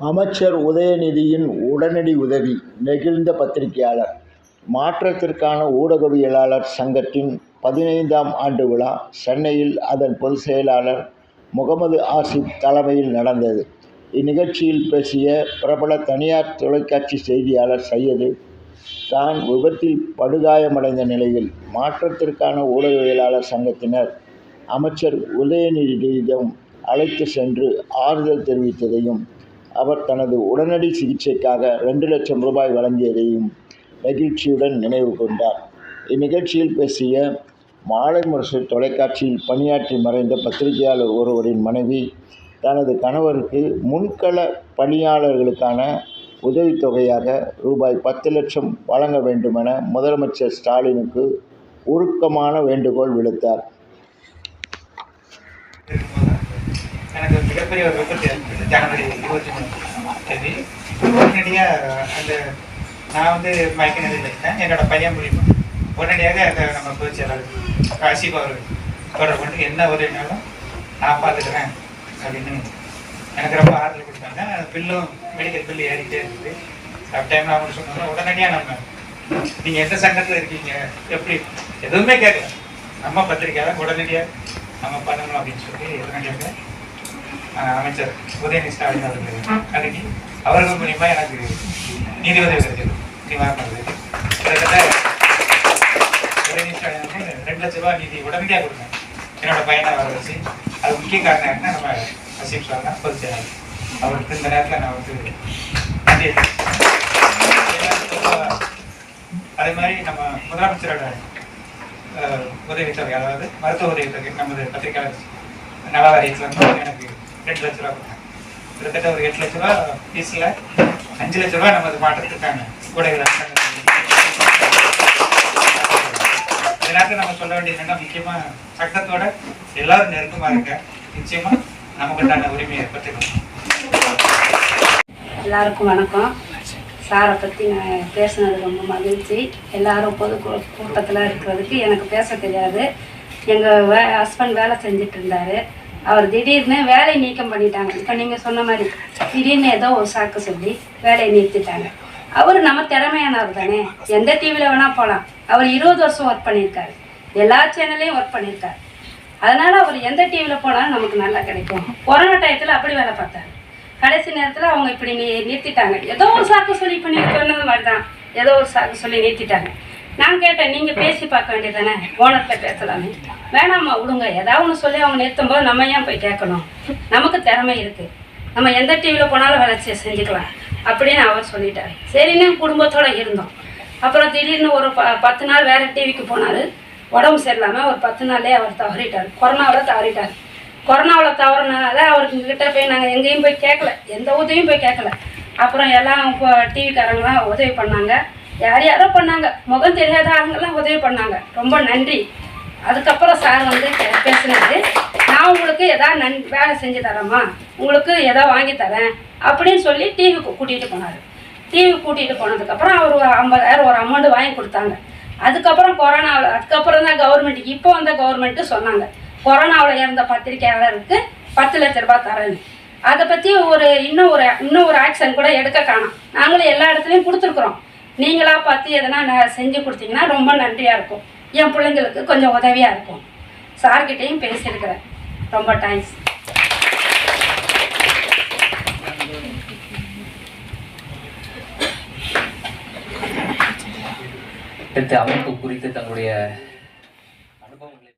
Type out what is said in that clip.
அமைச்சர் உதயநிதியின் உடனடி உதவி நெகிழ்ந்த பத்திரிகையாளர் மாற்றத்திற்கான ஊடகவியலாளர் சங்கத்தின் பதினைந்தாம் ஆண்டு விழா சென்னையில் அதன் பொதுச் செயலாளர் முகமது ஆசிப் தலைமையில் நடந்தது. இந்நிகழ்ச்சியில் பேசிய பிரபல தனியார் தொலைக்காட்சி செய்தியாளர் சையது, தான் விபத்தில் படுகாயமடைந்த நிலையில் மாற்றத்திற்கான ஊடகவியலாளர் சங்கத்தினர் அமைச்சர் உதயநிதியிடம் அழைத்து சென்று ஆறுதல் தெரிவித்ததையும், அவர் தனது உடனடி சிகிச்சைக்காக ரெண்டு லட்சம் ரூபாய் வழங்கியதையும் நெகிழ்ச்சியுடன் நினைவு கொண்டார் இந்நிகழ்ச்சியில் பேசிய மாலை முரசு தொலைக்காட்சியில் பணியாற்றி மறைந்த பத்திரிகையாளர் ஒருவரின் மனைவி, தனது கணவருக்கு முன்கள பணியாளர்களுக்கான உதவித்தொகையாக ரூபாய் பத்து லட்சம் வழங்க வேண்டுமென முதலமைச்சர் ஸ்டாலினுக்கு உருக்கமான வேண்டுகோள் விடுத்தார். எனக்கு மிகப்பெரிய ஒரு விபத்து ஜனவரி இருபத்தி மூணு தேதி. உடனடியாக அந்த நான் வந்து மயக்க நிலையில் இருக்கேன். என்னோட பையன் மூலியமா. உடனடியாக அந்த நம்ம பொதுச் செயலாளர் காசிப் அவர் தொடர்பு கொண்டு என்ன உதவினாலும் நான் பார்த்துக்கிறேன் அப்படின்னு எனக்கு ரொம்ப ஆறுதல் கொடுத்தாங்க. அந்த பில்லும் மெடிக்கல் பில்லு ஏறிட்டே இருக்குது. அப் டைமில் அவங்க சொன்னாங்க உடனடியாக நம்ம நீங்கள் எந்த சங்கத்தில் இருக்கீங்க? எப்படி? எதுவுமே கேட்கல. நம்ம பத்திரிக்கையாளர் உடனடியாக நம்ம பண்ணணும் அப்படின்னு சொல்லி உடனடியாக அமைச்சர் உதயநிதி ஸ்டாலின் அவர்கள். அன்னைக்கு அவர்கள் மூலியமா எனக்கு நிதி உதவி கிடைச்சது. நிவாரண உதவி கிட்டத்தட்ட உதயநிதி ஸ்டாலின் வந்து ரெண்டு லட்ச ரூபாய் நிதி உடனடியாக கொடுத்தாங்க என்னோட பையனை வர வச்சு அது முக்கிய காரணம் என்ன நம்ம அசீப் சார் தான் பொதுச் செயலாளர். அவருக்கு இந்த நேரத்தில் நான் வந்து நன்றி அதே மாதிரி நம்ம முதலமைச்சரோட அஹ், உதவித்தொகை அதாவது மருத்துவ உதவித்தொகை நமது பத்திரிகையாளர் நல வாரியத்தில் வந்து எனக்கு எட்டு லட்ச ரூபா கொடுத்தாங்க. கிட்டத்தட்ட ஒரு எட்டு லட்ச ரூபா ஃபீஸில் அஞ்சு லட்ச ரூபா நமக்கு மாற்றத்துக்கான கூடைகள் எல்லாத்தையும் நம்ம சொல்ல வேண்டியது என்னன்னா முக்கியமா சட்டத்தோட எல்லாரும் நெருக்கமா இருக்க நிச்சயமா நமக்கு உண்டான உரிமையை பெற்றுக்கணும் எல்லாருக்கும் வணக்கம். சாரை பற்றி நான் பேசுனது ரொம்ப மகிழ்ச்சி. எல்லாரும் பொது கூட்டத்தில் இருக்கிறதுக்கு எனக்கு பேச தெரியாது. எங்கள் வே ஹஸ்பண்ட் வேலை செஞ்சிட்டு இருந்தார். அவர் திடீர்னு வேலை நீக்கம் பண்ணிட்டாங்க. இப்போ நீங்கள் சொன்ன மாதிரி திடீர்னு ஏதோ ஒரு சாக்கு சொல்லி வேலையை நிறுத்திட்டாங்க. அவர் நம்ம திறமையானவர் தானே. எந்த டிவியில் வேணால் போகலாம் அவர் இருபது வருஷம் ஒர்க் பண்ணியிருக்காரு. எல்லா சேனல்லையும் ஒர்க் பண்ணியிருக்காரு. அதனால் அவர் எந்த டிவியில் போனாலும் நமக்கு நல்லா கிடைக்கும். கொரோனா டயத்தில் அப்படி வேலை பார்த்தாரு. கடைசி நேரத்தில் அவங்க இப்படி நீ நிறுத்திட்டாங்க. ஏதோ ஒரு சாக்கு சொல்லி இப்போ சொன்னது மாதிரி தான் ஏதோ ஒரு சாக்கு சொல்லி நிறுத்திட்டாங்க. நான் கேட்டேன் நீங்கள் பேசி பார்க்க வேண்டியதானே ஓனர்கிட்ட பேசலாமே. வேணாம்மா விடுங்க. ஏதாவது ஒன்று சொல்லி அவங்க நிறுத்தும் போது நம்ம ஏன் போய் கேட்கணும்? நமக்கு திறமை இருக்குது நம்ம எந்த டிவியில் போனாலும் வேலை செஞ்சுக்கலாம் அப்படின்னு அவர் சொல்லிட்டாரு. சரின்னு குடும்பத்தோட இருந்தோம். அப்புறம் திடீர்னு ஒரு ப பத்து நாள் வேறு டிவிக்கு போனார். உடம்பு சரியில்லாமல் ஒரு பத்து நாள்லேயே அவர் தவறிட்டார். கொரோனாவில் தவறிட்டார். கொரோனாவில் தவறினால அவருக்கு கிட்ட போய் நாங்கள் எங்கேயும் போய் கேட்கல. எந்த உதவியும் போய் கேட்கல. அப்புறம் எல்லாம் இப்போ டிவிக்காரங்களாம் உதவி பண்ணாங்க. யார் யாரோ பண்ணாங்க. முகம் தெரியாத ஆளுங்கெல்லாம் உதவி பண்ணாங்க. ரொம்ப நன்றி. அதுக்கப்புறம் சார் வந்து பேசினது பேசினாரு. நான் உங்களுக்கு எதாவது நன் வேலை செஞ்சு தரேம்மா. உங்களுக்கு எதோ வாங்கி தரேன் அப்படின்னு சொல்லி டிவிக்கு கூட்டிகிட்டு போனார். டிவி கூட்டிகிட்டு போனதுக்கப்புறம் அவர் ஒரு ஐம்பதாயிரம் ஒரு அமௌண்ட் வாங்கி கொடுத்தாங்க. அதுக்கப்புறம் கொரோனாவில் அதுக்கப்புறம் தான் கவர்மெண்ட்டுக்கு இப்போ வந்த கவர்மெண்ட்டு சொன்னாங்க. கொரோனாவில் இறந்த பத்திரிக்கையாளருக்கு பத்து லட்ச ரூபாய் தரேன்னு. அதை பற்றி ஒரு இன்னும் ஒரு இன்னும் ஒரு ஆக்ஷன் கூட எடுக்க காணோம். நாங்களும் எல்லா இடத்துலையும் கொடுத்துருக்குறோம். நீங்களாக பார்த்து எதனா நான் செஞ்சு கொடுத்தீங்கன்னா ரொம்ப நன்றியாக இருக்கும். என் பிள்ளைங்களுக்கு கொஞ்சம் உதவியாக இருக்கும். சார்கிட்டையும் பேசியிருக்கிறேன். ரொம்ப தேங்க்ஸ் அமைப்பு குறித்து தங்களுடைய